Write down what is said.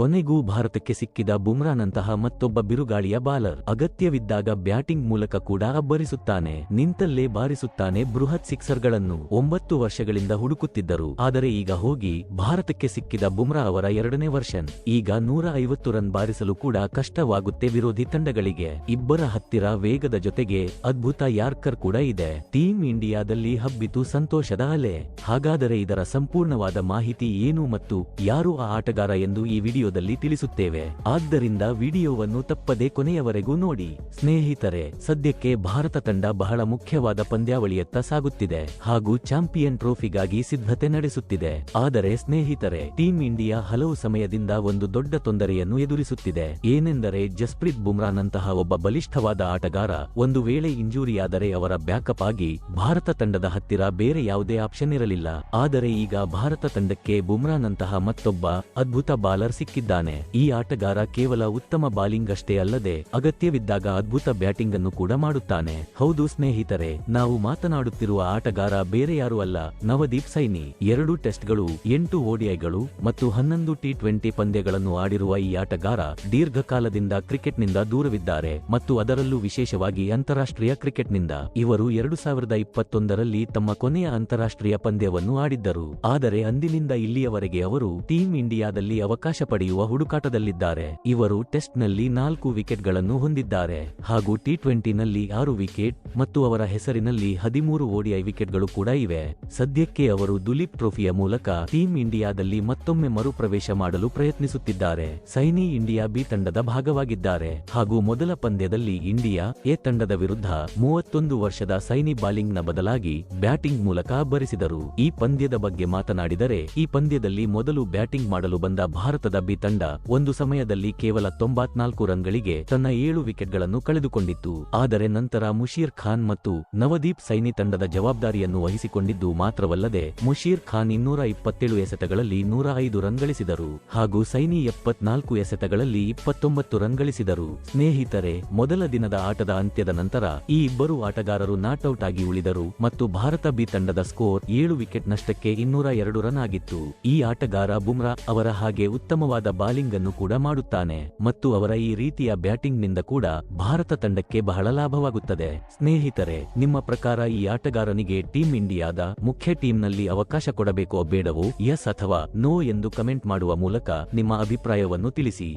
ಕೊನೆಗೂ ಭಾರತಕ್ಕೆ ಸಿಕ್ಕಿದ ಬುಮ್ರಾನಂತಹ ಮತ್ತೊಬ್ಬ ಬಿರುಗಾಳಿಯ ಬಾಲರ್. ಅಗತ್ಯವಿದ್ದಾಗ ಬ್ಯಾಟಿಂಗ್ ಮೂಲಕ ಕೂಡ ಅಬ್ಬರಿಸುತ್ತಾನೆ. ನಿಂತಲ್ಲೇ ಬಾರಿಸುತ್ತಾನೆ ಬೃಹತ್ ಸಿಕ್ಸರ್ಗಳನ್ನು. ಒಂಬತ್ತು ವರ್ಷಗಳಿಂದ ಹುಡುಕುತ್ತಿದ್ದರು. ಆದರೆ ಈಗ ಹೋಗಿ ಭಾರತಕ್ಕೆ ಸಿಕ್ಕಿದ ಬುಮ್ರಾ ಅವರ ಎರಡನೇ ವರ್ಷನ್. ಈಗ ನೂರ ಐವತ್ತು ರನ್ ಬಾರಿಸಲು ಕೂಡ ಕಷ್ಟವಾಗುತ್ತೆ ವಿರೋಧಿ ತಂಡಗಳಿಗೆ. ಇಬ್ಬರ ಹತ್ತಿರ ವೇಗದ ಜೊತೆಗೆ ಅದ್ಭುತ ಯಾರ್ಕರ್ ಕೂಡ ಇದೆ. ಟೀಮ್ ಇಂಡಿಯಾದಲ್ಲಿ ಹಬ್ಬಿತು ಸಂತೋಷದ ಅಲೆ. ಹಾಗಾದರೆ ಇದರ ಸಂಪೂರ್ಣವಾದ ಮಾಹಿತಿ ಏನು ಮತ್ತು ಯಾರು ಆ ಆಟಗಾರ ಎಂದು ಈ ವಿಡಿಯೋದಲ್ಲಿ ತಿಳಿಸುತ್ತೇವೆ. ಆದ್ದರಿಂದ ವಿಡಿಯೋವನ್ನು ತಪ್ಪದೆ ಕೊನೆಯವರೆಗೂ ನೋಡಿ. ಸ್ನೇಹಿತರೆ, ಸದ್ಯಕ್ಕೆ ಭಾರತ ತಂಡ ಬಹಳ ಮುಖ್ಯವಾದ ಪಂದ್ಯಾವಳಿಯತ್ತ ಸಾಗುತ್ತಿದೆ ಹಾಗೂ ಚಾಂಪಿಯನ್ ಟ್ರೋಫಿಗಾಗಿ ಸಿದ್ಧತೆ ನಡೆಸುತ್ತಿದೆ. ಆದರೆ ಸ್ನೇಹಿತರೆ, ಟೀಂ ಇಂಡಿಯಾ ಹಲವು ಸಮಯದಿಂದ ಒಂದು ದೊಡ್ಡ ತೊಂದರೆಯನ್ನು ಎದುರಿಸುತ್ತಿದೆ. ಏನೆಂದರೆ ಜಸ್ಪ್ರೀತ್ ಬುಮ್ರಾನಂತಹ ಒಬ್ಬ ಬಲಿಷ್ಠವಾದ ಆಟಗಾರ, ಒಂದು ವೇಳೆ ಇಂಜೂರಿಯಾದರೆ ಅವರ ಬ್ಯಾಕಪ್ ಆಗಿ ಭಾರತ ತಂಡದ ಹತ್ತಿರ ಬೇರೆ ಯಾವುದೇ ಆಪ್ಷನ್ ಇರಲಿಲ್ಲ. ಆದರೆ ಈಗ ಭಾರತ ತಂಡಕ್ಕೆ ಬುಮ್ರಾನಂತಹ ಮತ್ತೊಬ್ಬ ಅದ್ಭುತ ಬಾಲರ್ ಸಿಕ್ಕಿದ್ದಾನೆ. ಈ ಆಟಗಾರ ಕೇವಲ ಉತ್ತಮ ಬಾಲಿಂಗ್ ಅಷ್ಟೇ ಅಲ್ಲದೆ ಅಗತ್ಯವಿದ್ದಾಗ ಅದ್ಭುತ ಬ್ಯಾಟಿಂಗ್ ಅನ್ನು ಕೂಡ ಮಾಡುತ್ತಾನೆ. ಹೌದು ಸ್ನೇಹಿತರೆ, ನಾವು ಮಾತನಾಡುತ್ತಿರುವ ಆಟಗಾರ ಬೇರೆ ಯಾರು ಅಲ್ಲ. ನವದೀಪ್ ಸೈನಿ, ಎರಡು ಟೆಸ್ಟ್ಗಳು, ಎಂಟು ಓಡಿಐಗಳು ಮತ್ತು ಹನ್ನೊಂದು ಟಿ ಟ್ವೆಂಟಿ ಪಂದ್ಯಗಳನ್ನು ಆಡಿರುವ ಈ ಆಟಗಾರ ದೀರ್ಘಕಾಲದಿಂದ ಕ್ರಿಕೆಟ್ನಿಂದ ದೂರವಿದ್ದಾರೆ ಮತ್ತು ಅದರಲ್ಲೂ ವಿಶೇಷವಾಗಿ ಅಂತಾರಾಷ್ಟ್ರೀಯ ಕ್ರಿಕೆಟ್ನಿಂದ. ಇವರು ಎರಡು ಸಾವಿರದ ಇಪ್ಪತ್ತೊಂದರಲ್ಲಿ ತಮ್ಮ ಕೊನೆಯ ಅಂತಾರಾಷ್ಟ್ರೀಯ ಪಂದ್ಯವನ್ನು ಆಡಿದ್ದರು. ಆದರೆ ಅಂದಿನಿಂದ ಇಲ್ಲಿಯವರೆಗೆ ಅವರು ಟೀಂ ಇಂಡಿಯಾದಲ್ಲಿ ಅವಕಾಶ ಪಡೆಯುವ ಹುಡುಕಾಟದಲ್ಲಿದ್ದಾರೆ. ಇವರು ಟೆಸ್ಟ್ನಲ್ಲಿ ನಾಲ್ಕು ವಿಕೆಟ್ಗಳನ್ನು ಹೊಂದಿದ್ದಾರೆ. ಹಾಗೂ ಟಿ ಟ್ವೆಂಟಿನಲ್ಲಿ ಆರು ವಿಕೆಟ್ ಮತ್ತು ಅವರ ಹೆಸರಿನಲ್ಲಿ ಹದಿಮೂರು ಓಡಿಐ ವಿಕೆಟ್ಗಳು ಕೂಡ ಇವೆ. ಸದ್ಯಕ್ಕೆ ಅವರು ದುಲೀಪ್ ಟ್ರೋಫಿಯ ಮೂಲಕ ಟೀಂ ಇಂಡಿಯಾದಲ್ಲಿ ಮತ್ತೊಮ್ಮೆ ಮರುಪ್ರವೇಶ ಮಾಡಲು ಪ್ರಯತ್ನಿಸುತ್ತಿದ್ದಾರೆ. ಸೈನಿ ಇಂಡಿಯಾ ಬಿ ತಂಡದ ಭಾಗವಾಗಿದ್ದಾರೆ. ಹಾಗೂ ಮೊದಲ ಪಂದ್ಯದಲ್ಲಿ ಇಂಡಿಯಾ ಎ ತಂಡದ ವಿರುದ್ಧ ಮೂವತ್ತೊಂದು ವರ್ಷದ ಸೈನಿ ಬಾಲಿಂಗ್ನ ಬದಲಾಗಿ ಬ್ಯಾಟಿಂಗ್ ಮೂಲಕ ಅಬ್ಬರಿಸಿದರು ಈ ಪಂದ್ಯದ ಬಗ್ಗೆ ಮಾತನಾಡಿದರೆ, ಈ ಪಂದ್ಯದಲ್ಲಿ ಮೊದಲು ಬ್ಯಾಟಿಂಗ್ ಮಾಡಲು ಬಂದ ಭಾರತದ ಬಿ ತಂಡ ಒಂದು ಸಮಯದಲ್ಲಿ ಕೇವಲ ತೊಂಬತ್ನಾಲ್ಕು ರನ್ಗಳಿಗೆ ತನ್ನ ಏಳು ವಿಕೆಟ್ಗಳನ್ನು ಕಳೆದುಕೊಂಡಿತ್ತು. ಆದರೆ ನಂತರ ಮುಷೀರ್ ಖಾನ್ ಮತ್ತು ನವದೀಪ್ ಸೈನಿ ತಂಡದ ಜವಾಬ್ದಾರಿಯನ್ನು ವಹಿಸಿಕೊಂಡಿದ್ದು ಮಾತ್ರವಲ್ಲದೆ ಮುಷೀರ್ ಖಾನ್ ಇನ್ನೂರ ಇಪ್ಪತ್ತೇಳು ಎಸೆತಗಳಲ್ಲಿ ನೂರ ಐದು ರನ್ ಗಳಿಸಿದರು. ಹಾಗೂ ಸೈನಿ ಎಪ್ಪತ್ನಾಲ್ಕು ಎಸೆತಗಳಲ್ಲಿ ಇಪ್ಪತ್ತೊಂಬತ್ತು ರನ್ ಗಳಿಸಿದರು. ಸ್ನೇಹಿತರೆ, ಮೊದಲ ದಿನದ ಆಟದ ಅಂತ್ಯದ ನಂತರ ಈ ಇಬ್ಬರು ಆಟಗಾರರು ನಾಟ್ಔಟ್ ಆಗಿ ಉಳಿದರು ಮತ್ತು ಭಾರತ ಬಿ ತಂಡದ ಸ್ಕೋರ್ ಏಳು ವಿಕೆಟ್ ನಷ್ಟಕ್ಕೆ ಇನ್ನೂರ ಎರಡು ರನ್ ಆಗಿತ್ತು. ಈ ಆಟಗಾರ ಬುಮ್ರಾ ಅವರ ಹಾಗೆ ಉತ್ತಮವಾದ ಬಾಲಿಂಗ್ ಅನ್ನು ಕೂಡ ಮಾಡುತ್ತಾನೆ ಮತ್ತು ಅವರ ಈ ರೀತಿಯ ಬ್ಯಾಟಿಂಗ್ನಿಂದ ಕೂಡ ಭಾರತ ತಂಡಕ್ಕೆ ಬಹಳ ಲಾಭವಾಗುತ್ತದೆ. ಸ್ನೇಹಿತರೆ, ನಿಮ್ಮ ಪ್ರಕಾರ ಈ ಆಟಗಾರನಿಗೆ ಟೀಂ ಇಂಡಿಯಾದ ಮುಖ್ಯ ಟೀಮ್ನಲ್ಲಿ ಅವಕಾಶ ಕೊಡಬೇಕೋ ಬೇಡವೋ ಎಸ್ ಅಥವಾ ನೋ ಎಂದು ಕಮೆಂಟ್ ಮಾಡುವ ಮೂಲಕ ನಿಮ್ಮ ಅಭಿಪ್ರಾಯವನ್ನು ತಿಳಿಸಿ.